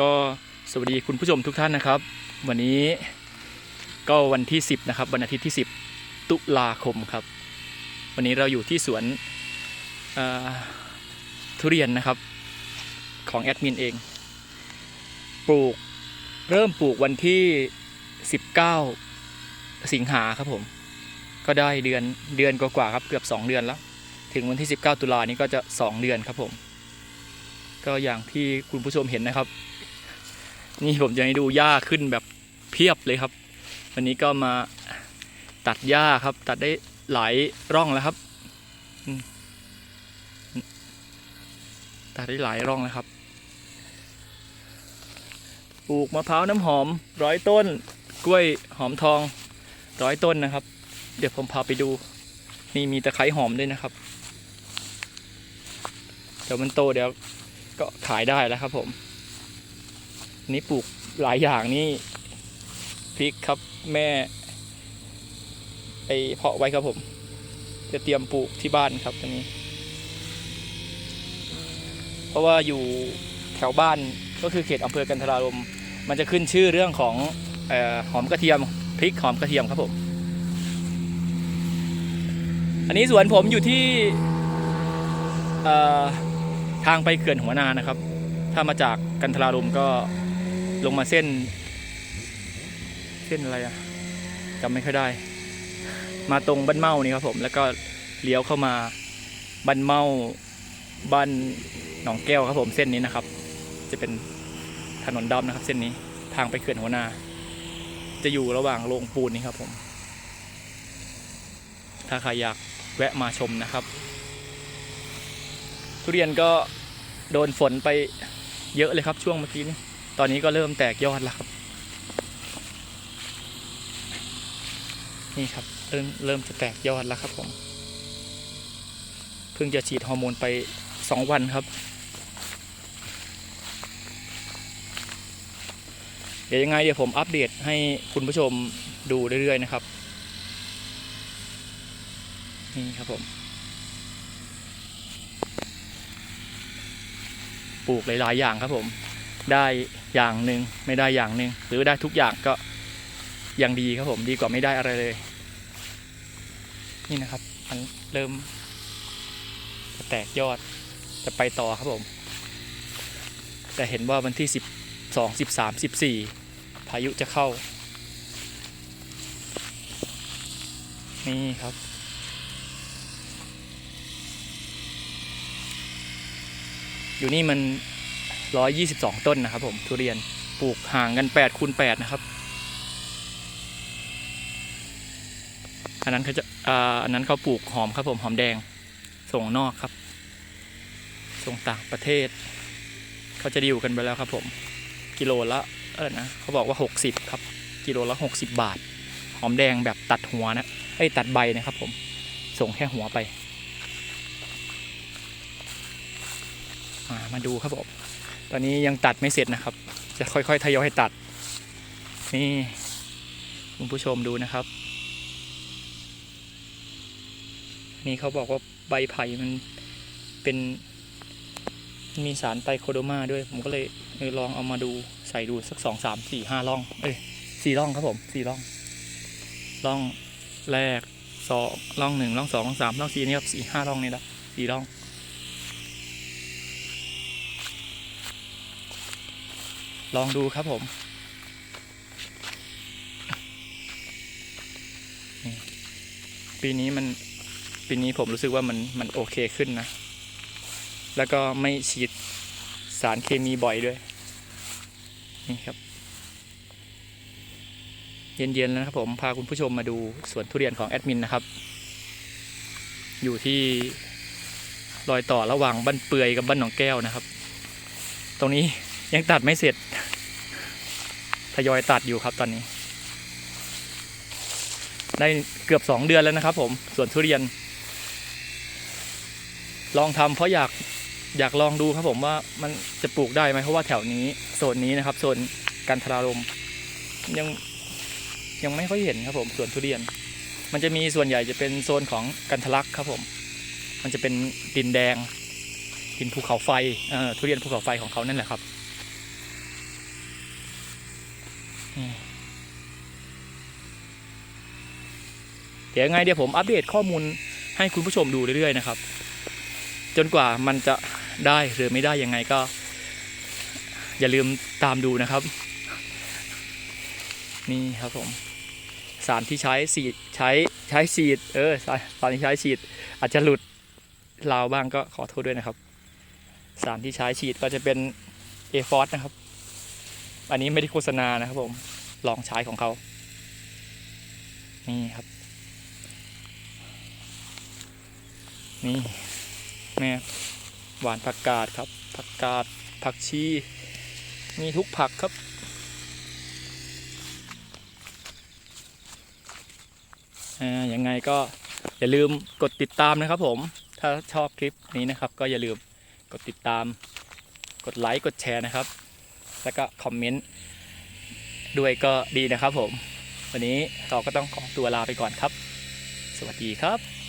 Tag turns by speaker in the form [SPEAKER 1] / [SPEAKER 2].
[SPEAKER 1] ก็สวัสดีคุณผู้ชมทุกท่านนะครับ วันนี้ก็วันที่ 10 นะครับ วันอาทิตย์ที่ 10 ตุลาคมครับ วันนี้เราอยู่ที่สวนทุเรียนนะครับของแอดมินเอง ปลูกเริ่มปลูกวันที่ 19 สิงหาครับผม ก็ได้เดือนเดือนกว่าๆครับเกือบ 2 เดือนแล้ว ถึงวันที่ 19 ตุลานี้ก็จะ 2 เดือนครับผม ก็อย่างที่คุณผู้ชมเห็นนะครับ นี่ผมจะให้ดูหญ้าขึ้นแบบเพียบเลยครับ วันนี้ก็มาตัดหญ้าครับ ตัดได้หลายร่องแล้วครับตัดได้หลายร่องแล้วครับปลูกมะพร้าวน้ำหอมร้อยต้น กล้วยหอมทองร้อยต้นนะครับ เดี๋ยวผมพาไปดูนี่มีตะไคร้หอมด้วยนะครับ เดี๋ยวมันโตเดี๋ยวก็ขายได้แล้วครับผม นี่ปลูกหลายอย่างนี่พริกครับแม่ไปเพาะไว้ครับผม จะเตรียมปลูกที่บ้านครับตอนนี้ เพราะว่าอยู่แถวบ้านก็คือเขตอำเภอกันทรารมมันจะขึ้นชื่อเรื่องของออหอมกระเทียมพริกหอมกระเทียมครับผม อันนี้สวนผมอยู่ที่ทางไปเขื่อนหัวนานะครับ ถ้ามาจากกันทรารมก็ ลงมาเส้น เส้นอะไรอะจำไม่ค่อยได้ มาตรงบ้านเมานี่ครับผม แล้วก็เลี้ยวเข้ามาบ้านเมาบ้านหนองแก้วครับผมเส้นนี้นะครับ จะเป็นถนนดำนะครับ เส้นนี้ทางไปเขื่อนหัวนา จะอยู่ระหว่างโรงปูนนี่ครับผม ถ้าใครอยากแวะมาชมนะครับ ทุเรียนก็โดนฝนไปเยอะเลยครับช่วงเมื่อกี้นี้ ตอนนี้ก็เริ่มแตกยอดแล้วครับ นี่ครับเริ่มเริ่มจะแตกยอดแล้วครับผม เพิ่งจะฉีดฮอร์โมนไปสองวันครับ เดี๋ยวยังไงเดี๋ยวผมอัปเดตให้คุณผู้ชมดูเรื่อยๆนะครับ นี่ครับผมปลูกหลาย ๆ อย่างครับผม ได้อย่างหนึ่งไม่ได้อย่างหนึ่งหรือได้ทุกอย่างก็ยังดีครับผมดีกว่าไม่ได้อะไรเลย นี่นะครับ มันเริ่มจะแตกยอดจะไปต่อครับผม แต่เห็นว่าวันที่สิบสองสิบสามสิบสี่พายุจะเข้า นี่ครับอยู่นี่มัน ร้อยยี่สิบสองต้นนะครับ ผม ทุเรียนปลูกห่างกันแปดคูณแปดนะครับ อันนั้นเขาจะอ,อันนั้นเขาปลูกหอมครับผมหอมแดง ส่งนอกครับ ส่งต่างประเทศ เขาจะดีลกันไปแล้วครับ ผม กิโลละเออนะเขาบอกว่าหกสิบครับ กิโลละหกสิบบาท หอมแดงแบบตัดหัวนะไอ้ตัดใบนะครับ ผม ส่งแค่หัวไป มาดูครับผม ตอนนี้ยังตัดไม่เสร็จนะครับ จะค่อยๆทยอยตัด นี่คุณผู้ชมดูนะครับ นี่เขาบอกว่าใบไผ่มันเป็นมีสารไตรโคโดมาด้วย ผมก็เลยเออลองเอามาดูใส่ดูสักสองสามสี่ห้าร่อง เอ้ยสี่ร่องครับผมสี่ร่องร่องแรกสองร่องหนึ่งร่องสองร่องสามร่องสี่นี่ครับสี่ห้าร่องนี่ละสี่ร่อง ลองดูครับผมปีนี้มันปีนี้ผมรู้สึกว่ามันมันโอเคขึ้นนะ แล้วก็ไม่ฉีดสารเคมีบ่อยด้วย นี่ครับ เย็นๆแล้วนะครับผมพาคุณผู้ชมมาดูสวนทุเรียนของแอดมินนะครับ อยู่ที่รอยต่อระหว่างบ้านเปื่อยกับบ้านหนองแก้วนะครับ ตรงนี้ยังตัดไม่เสร็จ ทยอยตัดอยู่ครับตอนนี้ ได้เกือบสองเดือนแล้วนะครับ ผมสวนทุเรียน ลองทำเพราะอยากอยากลองดูครับผมว่ามันจะปลูกได้ไหมเพราะว่าแถวนี้โซนนี้นะครับโซนกันทรารมยังยังไม่ค่อยเห็นครับผมสวนทุเรียน มันจะมีส่วนใหญ่จะเป็นโซนของกันทะลักครับผม มันจะเป็นดินแดงดินภูเขาไฟทุเรียนภูเขาไฟของเขานั่นแหละครับ นี่ เดี๋ยวไงเดี๋ยวผมอัปเดตข้อมูลให้คุณผู้ชมดูเรื่อยๆนะครับ จนกว่ามันจะได้หรือไม่ได้ยังไงก็ อย่าลืมตามดูนะครับ นี่ครับผมสารที่ใช้สีดใช้ใช้สีดเออสารที่ใช้ฉีด อาจจะหลุดราวบ้างก็ขอโทษด้วยนะครับ สารที่ใช้ฉีดก็จะเป็นเอฟอสนะครับ อันนี้ไม่ได้โฆษณานะครับผมลองใช้ของเขา นี่ครับ นี่แม่หวานผักกาดครับ ผักกาดผักชี มีทุกผักครับ อ่ายังไงก็อย่าลืมกดติดตามนะครับผม ถ้าชอบคลิปนี้นะครับ ก็อย่าลืมกดติดตาม กดไลค์ กดแชร์นะครับ แล้วก็คอมเมนต์ด้วยก็ดีนะครับผม วันนี้เราก็ต้องขอตัวลาไปก่อนครับ สวัสดีครับ